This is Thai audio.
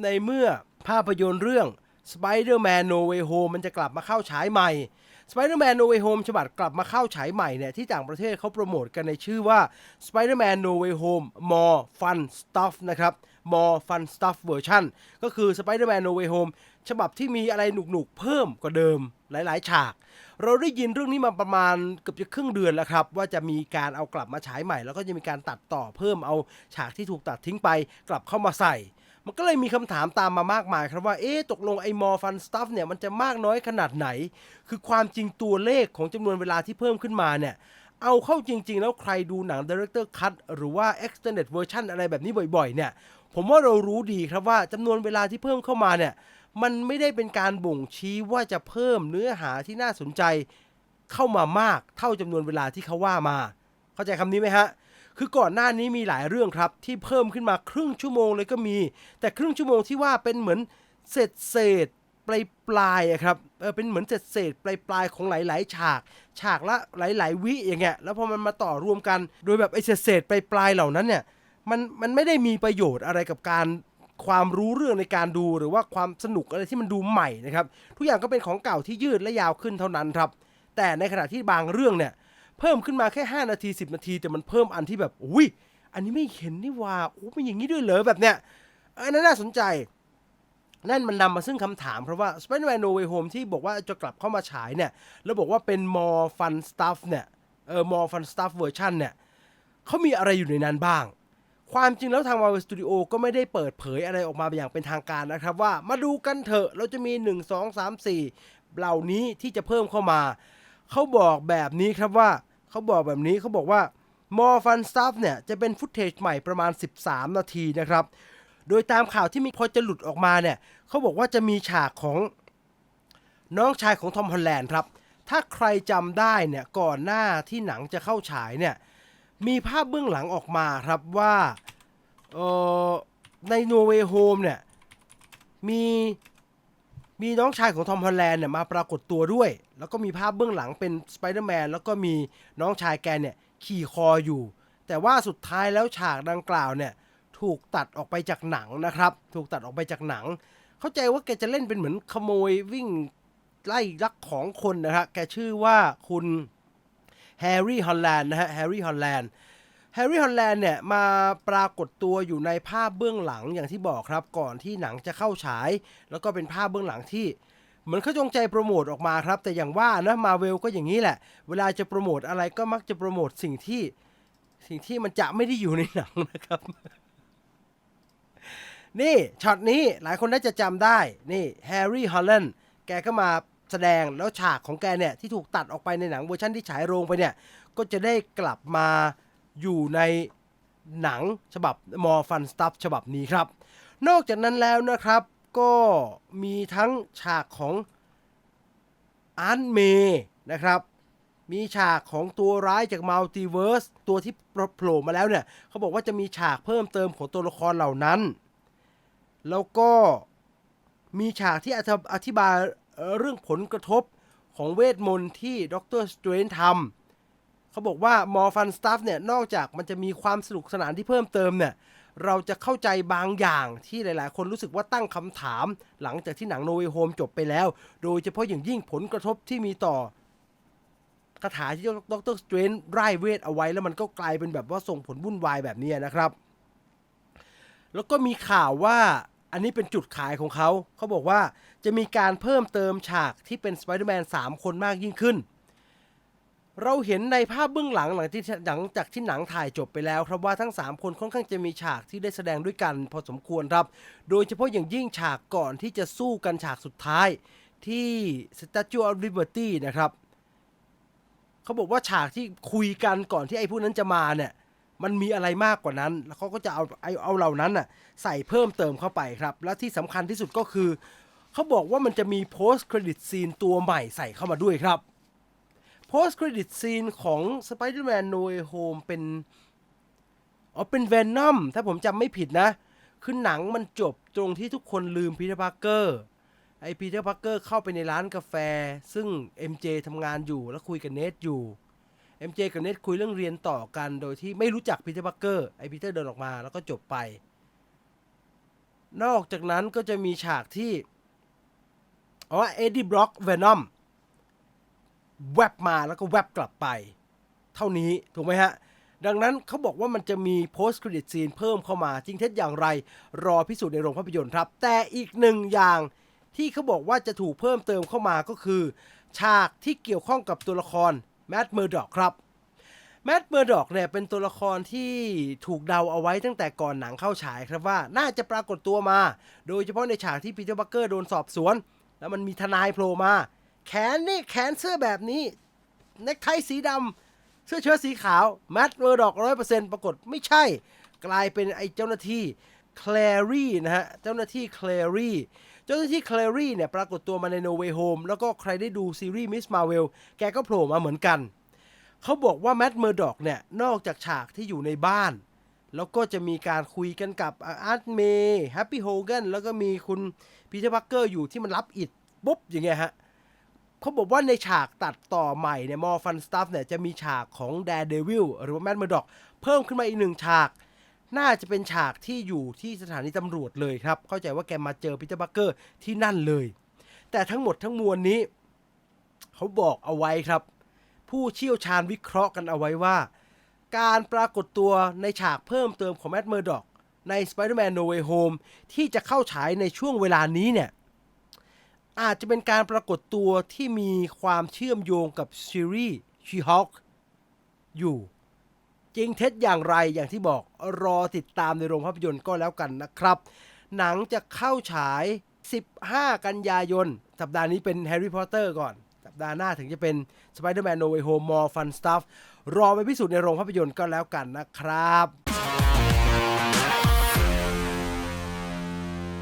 ในเมื่อภาพยนตร์เรื่อง Spider-Man No Way Home มันจะกลับมาเข้าฉายใหม่ Spider-Man No Way Home ฉบับกลับมาเข้าฉายใหม่เนี่ยที่ต่างประเทศเขาโปรโมทกันในชื่อว่า Spider-Man No Way Home More Fun Stuff นะครับ More Fun Stuff Version ก็คือ Spider-Man No Way Home ฉบับที่มีอะไรหนุกๆเพิ่มกว่าเดิมหลายๆ ฉาก เราได้ยินเรื่องนี้มาประมาณเกือบจะครึ่งเดือนแล้วครับ ว่าจะมีการเอากลับมาฉายใหม่ แล้วก็จะมีการตัดต่อเพิ่มเอาฉากที่ถูกตัดทิ้งไปกลับเข้ามาใส่ มันก็เลยมีคำถามตามมามากมายครับว่า เอ๊ะ ตกลงไอ้มอฟันสตัฟเนี่ยมันจะมากน้อยขนาดไหน คือความจริงตัวเลขของจำนวนเวลาที่เพิ่มขึ้นมาเนี่ย เอาเข้าจริง ๆ แล้วใครดูหนัง Director Cut หรือว่า Extended Version อะไรแบบนี้บ่อย ๆ เนี่ย ผมว่าเรารู้ดีครับว่าจำนวนเวลาที่เพิ่มเข้ามาเนี่ย มันไม่ได้เป็นการบ่งชี้ว่าจะเพิ่มเนื้อหาที่น่าสนใจเข้ามามากเท่าจำนวนเวลาที่เขาว่ามา เข้าใจคำนี้ไหมฮะ คือก่อนหน้านี้มีหลายเรื่องครับ ที่เพิ่มขึ้นมาครึ่งชั่วโมงเลยก็มี แต่ครึ่งชั่วโมงที่ว่าเป็นเหมือนเศษเศษปลายปลายครับเออเป็นเหมือนเศษเศษปลายปลายของหลาย ๆ ฉาก ฉากละหลาย ๆ วิอย่างเงี้ยแล้วพอมันมาต่อรวมกัน โดยแบบไอ้เศษเศษปลายปลายเหล่านั้นเนี่ยมันมันไม่ได้มีประโยชน์อะไรกับการความรู้เรื่องในการดูหรือว่าความสนุกอะไรที่มันดูใหม่นะครับ ทุกอย่างก็เป็นของเก่าที่ยืดและยาวขึ้นเท่านั้นครับ แต่ในขณะที่บางเรื่องเนี่ย เพิ่มขึ้นมาแค่ 5 นาที 10 นาที แต่มันเพิ่มอันที่แบบอุ้ยอันนี้ไม่เห็นนี่ว่าโอ้เป็นอย่างนี้ด้วยเหรอแบบเนี้ยอันนั้นน่าสนใจ นั่นมันนำมาซึ่งคำถามเพราะว่า Spider-Man No Way Home ที่บอกว่าจะกลับเข้ามาฉายเนี่ย แล้วบอกว่าเป็น more fun stuff เนี่ยเออ more fun stuff version เนี่ยเขามีอะไรอยู่ในนั้นบ้าง ความจริงแล้วทาง Marvel Studio ก็ไม่ได้เปิดเผยอะไรออกมาอย่างเป็นทางการนะครับ ว่ามาดูกันเถอะเราจะมี 1 2 3 4 เหล่านี้ที่จะเพิ่มเข้ามา เขาบอกแบบนี้ครับว่า เขาบอกแบบนี้เขาบอกว่า more fun stuff เนี่ยจะเป็นฟุตเทจใหม่ประมาณ 13 นาทีนะครับ โดยตามข่าวที่มีพอจะหลุดออกมาเนี่ยเขาบอกว่าจะมีฉากของน้องชายของทอมฮอลแลนด์ครับ ถ้าใครจำได้เนี่ยก่อนหน้าที่หนังจะเข้าฉายเนี่ยมีภาพเบื้องหลังออกมาครับว่าออใน No Way Home เนี่ยมี มีน้องชายของทอมฮอลแลนด์เนี่ยมาปรากฏตัวด้วย แล้วก็มีภาพเบื้องหลังเป็นสไปเดอร์แมนแล้วก็มีน้องชายแกเนี่ยขี่คออยู่ แต่ว่าสุดท้ายแล้วฉากดังกล่าวเนี่ยถูกตัดออกไปจากหนังนะครับ ถูกตัดออกไปจากหนัง เข้าใจว่าแกจะเล่นเป็นเหมือนขโมยวิ่งไล่ลักของคนนะฮะแกชื่อว่าคุณแฮร์รี่ฮอลแลนด์นะฮะแฮร์รี่ฮอลแลนด์ แฮร์รี่ฮอลแลนด์เนี่ยมาปรากฏตัวอยู่ในภาพเบื้องหลังอย่างที่บอกครับ ก่อนที่หนังจะเข้าฉาย แล้วก็เป็นภาพเบื้องหลังที่เหมือนเขาจงใจโปรโมทออกมาครับ แต่อย่างว่านะมาเวลก็อย่างนี้แหละ เวลาจะโปรโมทอะไรก็มักจะโปรโมทสิ่งที่สิ่งที่มันจะไม่ได้อยู่ในหนังนะครับ นี่ช็อตนี้หลายคนน่าจะจำได้นี่แฮร์รี่ฮอลแลนด์แกก็มาแสดงแล้วฉากของแกเนี่ยที่ถูกตัดออกไปในหนังเวอร์ชันที่ฉายโรงไปเนี่ย ก็จะได้กลับมา อยู่ในหนังฉบับมอฟันสตัฟฉบับนี้ครับ นอกจากนั้นแล้วนะครับก็มีทั้งฉากของอาร์ตเมนะครับ มีฉากของตัวร้ายจากมัลติเวิร์สตัวที่โผล่มาแล้วเนี่ยเขาบอกว่าจะมีฉากเพิ่มเติมของตัวละครเหล่านั้น แล้วก็มีฉากที่อธิบายเอ่อเรื่องผลกระทบของเวทมนต์ที่ด็อกเตอร์สเตรนทำ เขาบอกว่ามอฟันสตัฟเนี่ยนอกจากมันจะมีความสนุกสนานที่เพิ่มเติมเนี่ยเราจะเข้าใจบางอย่างที่หลาย ๆ คนรู้สึกว่าตั้งคำถาม หลังจากที่หนังโนเวโฮมจบไปแล้ว โดยเฉพาะอย่างยิ่งผลกระทบที่มีต่อคาถาที่ดรสเตรนร่ายเวทเอาไว้แล้วมันก็กลายเป็นแบบว่าส่งผลวุ่นวายแบบนี้นะครับ แล้วก็มีข่าวว่าอันนี้เป็นจุดขายของเขา เขาบอกว่าจะมีการเพิ่มเติมฉากที่เป็นสไปเดอร์แมน3คนมากยิ่งขึ้น เราเห็นในภาพเบื้องหลังหลังที่หลังจากที่หนังถ่ายจบไปแล้ว ครับว่าทั้ง 3 คนค่อนข้างจะมีฉากที่ได้แสดงด้วยกันพอสมควรครับ โดยเฉพาะอย่างยิ่งฉากก่อนที่จะสู้กันฉากสุดท้ายที่ Statue of Liberty นะครับเขาบอกว่าฉากที่คุยกันก่อนที่ไอ้พวกนั้นจะมาเนี่ยมันมีอะไรมากกว่านั้น แล้วเขาก็จะเอาไอ้เอาเหล่านั้นน่ะใส่เพิ่มเติมเข้าไปครับ และที่สำคัญที่สุดก็คือ เขาบอกว่ามันจะมี post credit scene ตัวใหม่ใส่เข้ามาด้วยครับ post credit scene ของ Spider-Man No Way Home เป็นอ๋อเป็น Venom ถ้าผมจำไม่ผิดนะ คือหนังมันจบตรงที่ทุกคนลืมพี t ต r ร์พาร์เกอร์ไอพีเตอร์พาร์เกอร์เข้าไปในร้านกาแฟ ซึ่ง MJ ทำงานอยู่แล้วคุยกับเนทอยู่ MJ กับเนทคุยเรื่องเรียนต่อกันโดยที่ไม่รู้จักพีเตอร์พาร์เกอร์ไอพีเตอร์เดินออกมาแล้วก็จบไป นอกจากนั้นก็จะมีฉากที่อ๋อเอ็ดดี้บล็อกเวนอม แวบมาแล้วก็แวบกลับไป เท่านี้ถูกไหมฮะ ดังนั้นเขาบอกว่ามันจะมี post credit scene เพิ่มเข้ามา จริงเท็จอย่างไร รอพิสูจน์ในโรงภาพยนตร์ครับ แต่อีกหนึ่งอย่างที่เขาบอกว่าจะถูกเพิ่มเติมเข้ามาก็คือ ฉากที่เกี่ยวข้องกับตัวละครแมดเมอร์ดอกครับแมดเมอร์ดอกเนี่ยเป็นตัวละครที่ถูกเดาเอาไว้ตั้งแต่ก่อนหนังเข้าฉายครับว่าน่าจะปรากฏตัวมา โดยเฉพาะในฉากที่ปีเตอร์บัคเกอร์โดนสอบสวน แล้วมันมีทนายโผล่มา แขนนี่แขนเสื้อแบบนี้ เนคไทสีดำเสื้อเชิ้ตสีขาว แมดเมอร์ดอกร้อยเปอร์เซ็นต์ปรากฏไม่ใช่ กลายเป็นไอ้เจ้าหน้าที่แคลรี่นะฮะ เจ้าหน้าที่แคลรี่เจ้าหน้าที่แคลรี่เนี่ยปรากฏตัวมาใน No Way Home แล้วก็ใครได้ดูซีรีส์มิสมาเวลแกก็โผล่มาเหมือนกัน เขาบอกว่าแมดเมอร์ดอกเนี่ย นอกจากฉากที่อยู่ในบ้าน แล้วก็จะมีการคุยกันกับอาร์ตเมย์แฮปปี้โฮเกนแล้วก็มีคุณพีเตอร์พักเกอร์อยู่ที่มันรับอิดปุ๊บอย่างเงี้ยฮะ เขาบอกว่าในฉากตัดต่อใหม่เนี่ยมอฟันสตัฟเนี่ยจะมีฉากของแด d เดวิลหรือว่าแมดเมอร์ดอก เพิ่มขึ้นมาอีกหนึ่งฉาก น่าจะเป็นฉากที่อยู่ที่สถานีตำรวจเลยครับ เข้าใจว่าแกมาเจอพีเตอร์บัคเกอร์ที่นั่นเลย แต่ทั้งหมดทั้งมวลนี้ เขาบอกเอาไว้ครับ ผู้เชี่ยวชาญวิเคราะห์กันเอาไว้ว่า การปรากฏตัวในฉากเพิ่มเติมของแมดเมอร์ดอกใน Spider-Man No Way Home ที่จะเข้าฉายในช่วงเวลานี้เนี่ย อาจจะเป็นการปรากฏตัวที่มีความเชื่อมโยงกับซีรีส์ She-Hulk อยู่ จริงเท็จอย่างไรอย่างที่บอกรอติดตามในโรงภาพยนตร์ก็แล้วกันนะครับ หนังจะเข้าฉาย 15 กันยายน สัปดาห์นี้เป็น Harry Potter ก่อน สัปดาห์หน้าถึงจะเป็น Spider-Man No Way Home More Fun Stuff รอไปพิสูจน์ในโรงภาพยนตร์ก็แล้วกันนะครับ